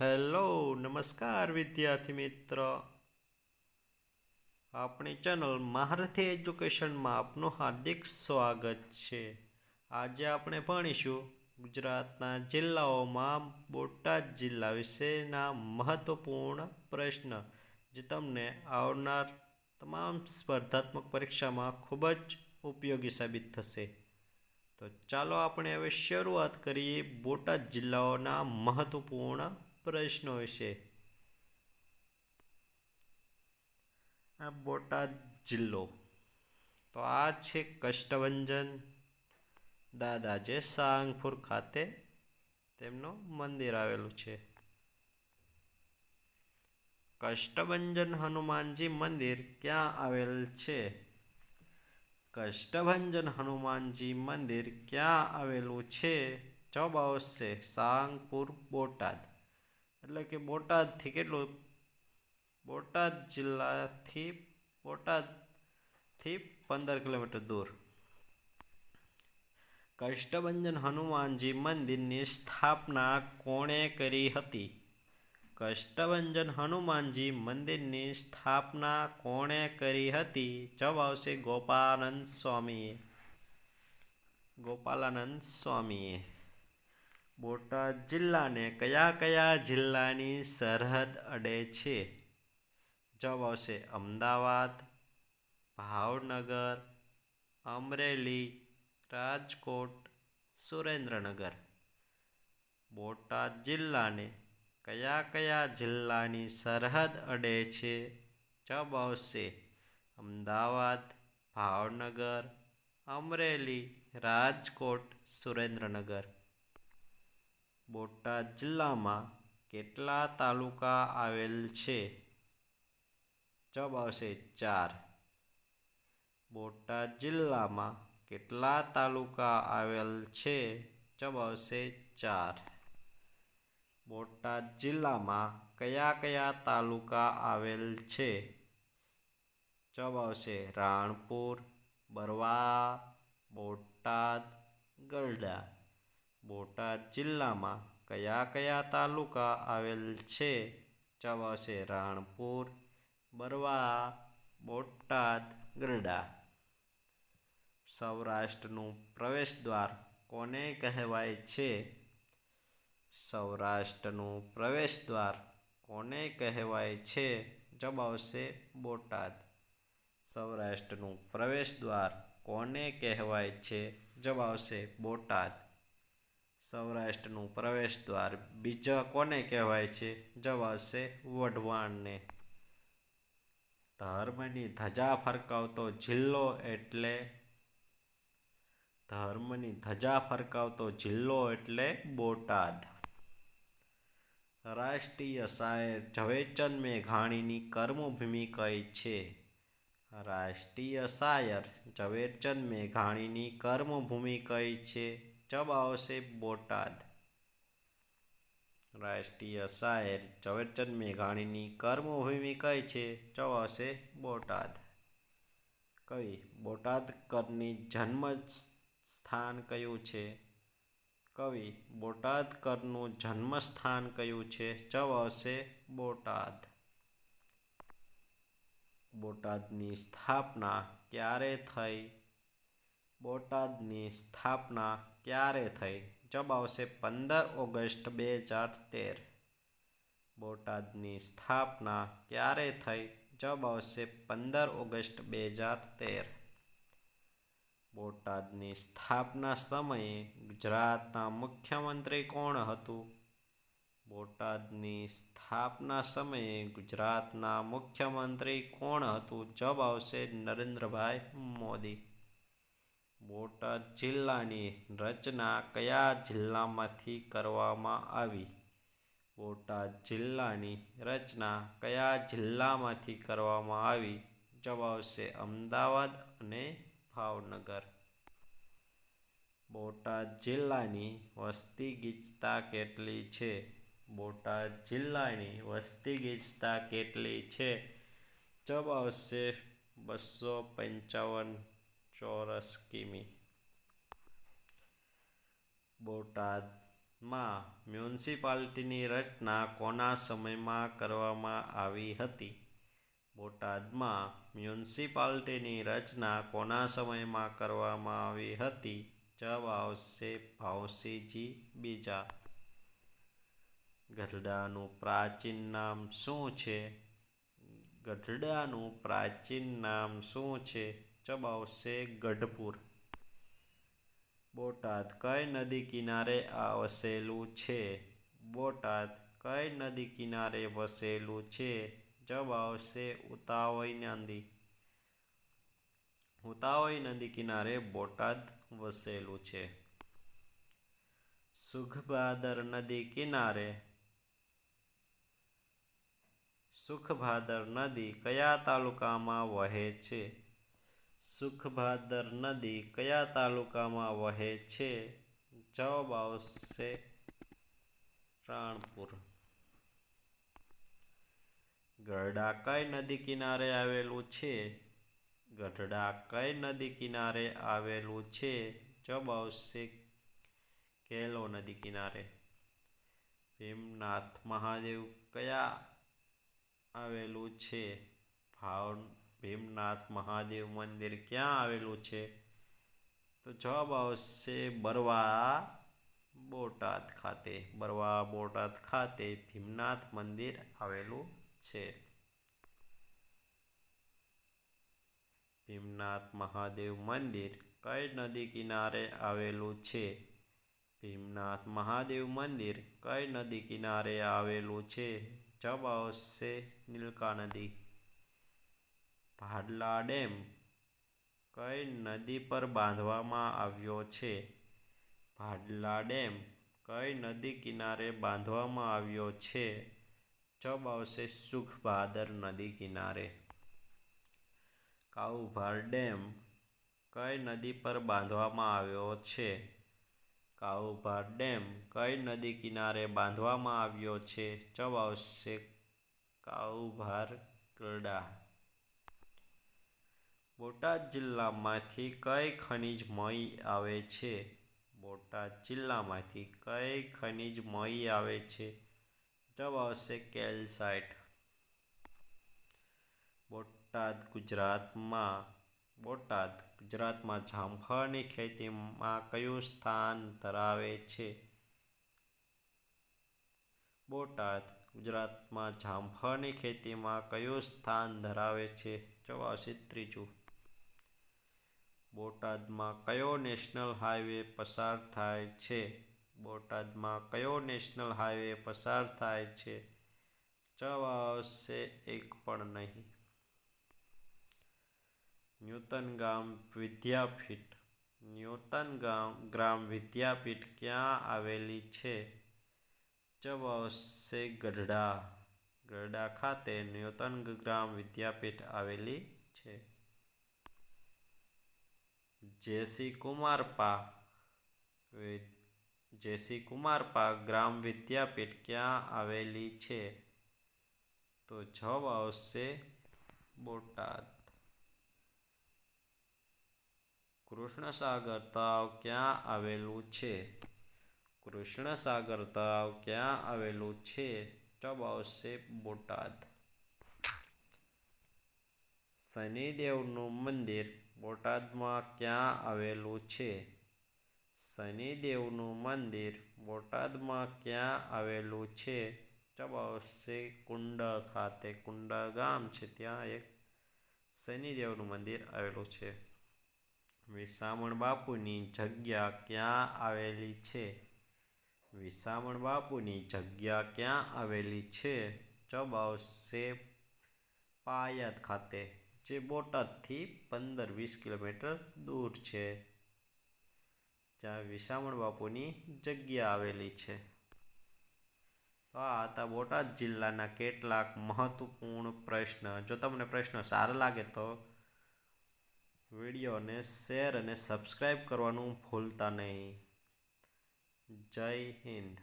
Hello, નમસ્કાર વિદ્યાર્થી મિત્ર. આપણી ચેનલ મહારથી એજ્યુકેશનમાં આપનું હાર્દિક સ્વાગત છે. આજે આપણે ભણીશું ગુજરાતના જિલ્લાઓમાં બોટાદ જિલ્લા વિશેના મહત્વપૂર્ણ પ્રશ્ન, જે તમને આવનાર તમામ સ્પર્ધાત્મક પરીક્ષામાં ખૂબ જ ઉપયોગી સાબિત થશે. તો ચાલો આપણે હવે શરૂઆત કરીએ બોટાદ જિલ્લાઓના મહત્વપૂર્ણ પ્રશ્નો વિશે આ બોટાદ જિલ્લો. તો આ છે કષ્ટભંજન દાદા જે સાંગપુર ખાતે તેમનું મંદિર આવેલું છે. કષ્ટભંજન હનુમાનજી મંદિર ક્યાં આવેલ છે? કષ્ટભંજન હનુમાનજી મંદિર ક્યાં આવેલું છે? જવાબ આવશે સાંગપુર, બોટાદ. એટલે કે બોટાદથી કેટલું? બોટાદ જિલ્લાથી, બોટાદથી પંદર કિલોમીટર દૂર. કષ્ટભંજન હનુમાનજી મંદિરની સ્થાપના કોણે કરી હતી? કષ્ટભંજન હનુમાનજી મંદિરની સ્થાપના કોણે કરી હતી? જવાબ આવશે ગોપાનંદ સ્વામીએ. ગોપાલાનંદ સ્વામીએ. બોટાદ જિલ્લાને કયા કયા જિલ્લાની સરહદ અડે છે? જવાબ આવશે અમદાવાદ, ભાવનગર, અમરેલી, રાજકોટ, સુરેન્દ્રનગર. બોટાદ જિલ્લાને કયા કયા જિલ્લાની સરહદ અડે છે? જવાબ આવશે અમદાવાદ, ભાવનગર, અમરેલી, રાજકોટ, સુરેન્દ્રનગર. બોટાદ જિલ્લામાં કેટલા તાલુકા આવેલ છે? જવાબ આવશે ચાર. બોટાદ જિલ્લામાં કેટલા તાલુકા આવેલ છે? જવાબ આવશે ચાર. બોટાદ જિલ્લામાં કયા કયા તાલુકા આવેલ છે? જવાબ આવશે રાણપુર, બરવા, બોટાદ ગરડા બોટાદ જિલ્લામાં કયા કયા તાલુકા આવેલ છે? જવાબ રાણપુર, બરવા, બોટાદ, ગરડા. સૌરાષ્ટ્રનું પ્રવેશદ્વાર કોને કહેવાય છે? સૌરાષ્ટ્રનું પ્રવેશદ્વાર કોને કહેવાય છે? જવાબ આવશે બોટાદ. સૌરાષ્ટ્રનું પ્રવેશદ્વાર કોને કહેવાય છે? જવાબ આવશે બોટાદ. સૌરાષ્ટ્રનું પ્રવેશદ્વાર બીજા કોને કહેવાય છે? જવાબ આવશે વઢવાણને. ધર્મની ધજા ફરકાવતો જિલ્લો એટલે ધર્મની ધજા ફરકાવતો જિલ્લો એટલે બોટાદ. રાષ્ટ્રીય શાયર ઝવેરચંદ મેઘાણીની કર્મભૂમિ કઈ છે? રાષ્ટ્રીય શાયર ઝવેરચંદ મેઘાણીની કર્મભૂમિ કઈ છે? જવાબ આવશે બોટાદ રાષ્ટ્રીય શાયર ઝવેરચંદ મેઘાણીની કર્મભૂમિ કઈ છે જવાબ આવશે બોટાદ કવિ બોટાદકરની જન્મ સ્થાન કયું છે કવિ બોટાદકરનું જન્મસ્થાન કયું છે જવાબ આવશે બોટાદ બોટાદની સ્થાપના ક્યારે થઈ બોટાદની સ્થાપના ક્યારે થઈ? જવાબ આવશે પંદર ઓગસ્ટ બે હજાર તેર. બોટાદની સ્થાપના ક્યારે થઈ? જવાબ આવશે પંદર ઓગસ્ટ બે હજાર તેર. બોટાદની સ્થાપના સમયે ગુજરાતના મુખ્યમંત્રી કોણ હતું? બોટાદની સ્થાપના સમયે ગુજરાતના મુખ્યમંત્રી કોણ હતું? જવાબ આવશે નરેન્દ્રભાઈ મોદી. બોટાદ જિલ્લાની રચના કયા જિલ્લામાંથી કરવામાં આવી? બોટાદ જિલ્લાની રચના કયા જિલ્લામાંથી કરવામાં આવી? જવાબ આવશે અમદાવાદ અને ભાવનગર. બોટાદ જિલ્લાની વસ્તી ગીચતા કેટલી છે? બોટાદ જિલ્લાની વસ્તી ગીચતા કેટલી છે? જવાબ આવશે બસો પંચાવન ચોરસ કિમી. બોટાદમાં મ્યુનિસિપાલિટીની રચના કોના સમયમાં કરવામાં આવી હતી? બોટાદમાં મ્યુનિસિપાલિટીની રચના કોના સમયમાં કરવામાં આવી હતી? જવાબ આવશે ભાવસીજી બીજા. ગઢડાનું પ્રાચીન નામ શું છે? ગઢડાનું પ્રાચીન નામ શું છે? જવાબ આવશે ગઢપુર. બોટાદ કઈ નદી કિનારે આ વસેલું છે? બોટાદ કઈ નદી કિનારે વસેલું છે? જવાબ આવશે ઉતાવળી નદી. ઉતાવળી નદી કિનારે બોટાદ વસેલું છે. સુખભાદર નદી કિનારે. સુખભાદર નદી કયા તાલુકામાં વહે છે? સુખભાદર નદી કયા તાલુકામાં વહે છે? જવાબ આવશે રાણપુર. ગઢડા કઈ નદી કિનારે આવેલું છે? ગઢડા કઈ નદી કિનારે આવેલું છે? જવાબ આવશે કેલો નદી કિનારે. ભીમનાથ મહાદેવ કયા આવેલું છે? ભાવ ભીમનાથ મહાદેવ મંદિર ક્યાં આવેલું છે? તો જવાબ આવશે બરવા બોટાદ ખાતે. બરવા બોટાદ ખાતે ભીમનાથ મંદિર આવેલું છે. ભીમનાથ મહાદેવ મંદિર કઈ નદી કિનારે આવેલું છે? ભીમનાથ મહાદેવ મંદિર કઈ નદી કિનારે આવેલું છે? જવાબ આવશે નીલકા નદી ભાડલા ડેમ કઈ નદી પર બાંધવામાં આવ્યો છે? ભાડલા ડેમ કઈ નદી કિનારે બાંધવામાં આવ્યો છે? જવાબ આવશે સુખભાદર નદી કિનારે. કાઉભાર ડેમ કઈ નદી પર બાંધવામાં આવ્યો છે? કાઉભાર ડેમ કઈ નદી કિનારે બાંધવામાં આવ્યો છે? જવાબ આવશે કાઉભાર ગરડા બોટાદ જિલ્લામાંથી કઈ ખનિજ મળી આવે છે? બોટાદ જિલ્લામાંથી કઈ ખનિજ મળી આવે છે? જવાબ આવશે કેલ્સાઇટ. બોટાદ ગુજરાતમાં બોટાદ ગુજરાતમાં જામફળની ખેતીમાં કયું સ્થાન ધરાવે છે? બોટાદ ગુજરાતમાં જામફળની ખેતીમાં કયું સ્થાન ધરાવે છે? જવાબ આવશે ત્રીજું. બોટાદમાં કયો નેશનલ હાઈવે પસાર થાય છે? બોટાદમાં કયો નેશનલ હાઈવે પસાર થાય છે? જવાબ આવશે એક પણ નહીં. ન્યૂતન ગામ વિદ્યાપીઠ. ન્યૂતન ગામ, ગ્રામ વિદ્યાપીઠ ક્યાં આવેલી છે? જવાબ આવશે ગઢડા. ગઢડા ખાતે ન્યૂતન ગ્રામ વિદ્યાપીઠ આવેલી છે. જેસી કુમારપા જેસી કુમારપા ગ્રામ વિદ્યાપીઠ ક્યાં આવેલી છે? તો જવાબ આવશે બોટાદ. કૃષ્ણસાગર તળાવ ક્યાં આવેલું છે? કૃષ્ણસાગર તળાવ ક્યાં આવેલું છે? જવાબ આવશે બોટાદ. શનિદેવનું મંદિર બોટાદમાં ક્યાં આવેલું છે? શનિદેવનું મંદિર બોટાદમાં ક્યાં આવેલું છે? જવાબ કુંડ ખાતે. કુંડા ગામ છે. ત્યાં એક શનિદેવનું મંદિર આવેલું છે. વિસામણ બાપુની જગ્યા ક્યાં આવેલી છે? વિસામણ બાપુની જગ્યા ક્યાં આવેલી છે? જવાબ આવશે પાયત ખાતે. જે બોટાદથી પંદર વીસ કિલોમીટર દૂર છે. જ્યાં વિસામણ બાપુની જગ્યા આવેલી છે. તો આ હતા બોટાદ જિલ્લાના કેટલાક મહત્વપૂર્ણ પ્રશ્ન. જો તમને પ્રશ્ન સારા લાગે તો વિડીયોને શેર અને સબસ્ક્રાઈબ કરવાનું ભૂલતા નહીં. જય હિન્દ.